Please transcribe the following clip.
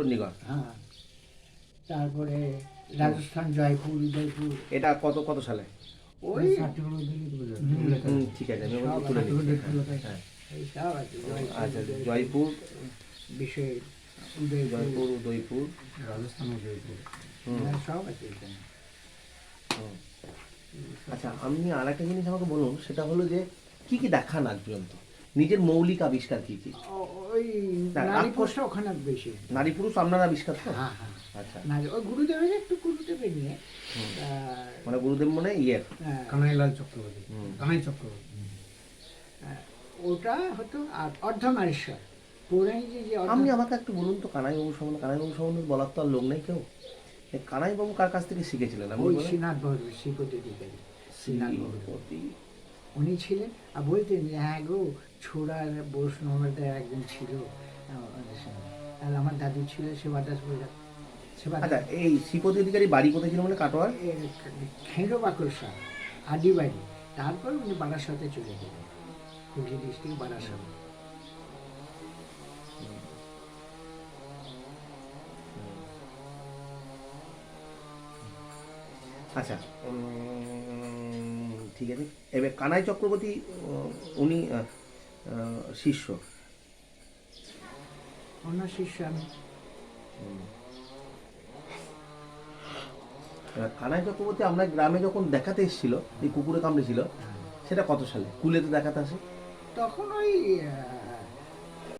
চণ্ডীগড় হ্যাঁ। তারপরে রাজস্থান জয়পুর উদয়পুর। এটা কত কত সালে? ওই ঠিক আছে আমি তুলে আচ্ছা জয়পুর। বিষয় উদয়পুর জয়পুর উদয়পুর। রাজস্থান উদয়পুর। হ্যাঁ, সব আছে। আচ্ছা আপনি আর একটা জিনিস আমাকে বলুন সেটা হলো যে কি কি দেখান আজ পর্যন্ত নিজের মৌলিক আবিষ্কার কি কি? ওই নারী আক্রোশ- ওখানে বেশি। নারী পুরুষ আপনার আবিষ্কার তো? হ্যাঁ হ্যাঁ। আচ্ছা। নারী ওই গুরুদেবের একটু গুরুদেবের নিয়ে মানে গুরুদেব মনে ইয়ের হ্যাঁ, কানাইলাল চক্রবর্তী। কানাই চক্রবর্তী। ওটা হতো আর আপনি আমাকে একটু বলুন তো কানাইবাবু সম্বন্ধে কানাইবাবু সম্বন্ধে বলার তো আর লোক নেই কেউ? কানাইবাবু কার কাছ থেকে শিখেছিলেন? বলেন? শ্রীনাথ শ্রীপতি শ্রীনাথ। উনি ছিলেন আর বলতেন যে হ্যাঁ গো ছোড়ার বৈষ্ণবদের একজন ছিল। আমাদের সঙ্গে। আর আমার দাদু ছিল সেবাদাস বলে সেবাদাস আচ্ছা এই শ্রীপতি অধিকারী বাড়ি কোথায় ছিল মানে কাটোয়ার? খেঁড়ো বাকরসা আদি বাড়ি। তারপর উনি বারাসাতে চলে গেলেন। হুগলি ডিস্ট্রিক্ট বারাসাত। আচ্ছা ঠিক আছে? এবার কানাই চক্রবর্তী উনি শিষ্য। ওনার শিষ্য আমি। কানাই চক্রবর্তী আমরা গ্রামে যখন দেখাতে এসেছিল এই কুকুরে কামড়েছিল সেটা কত সালে? কুলেতে দেখাতে আসে। তখন ওই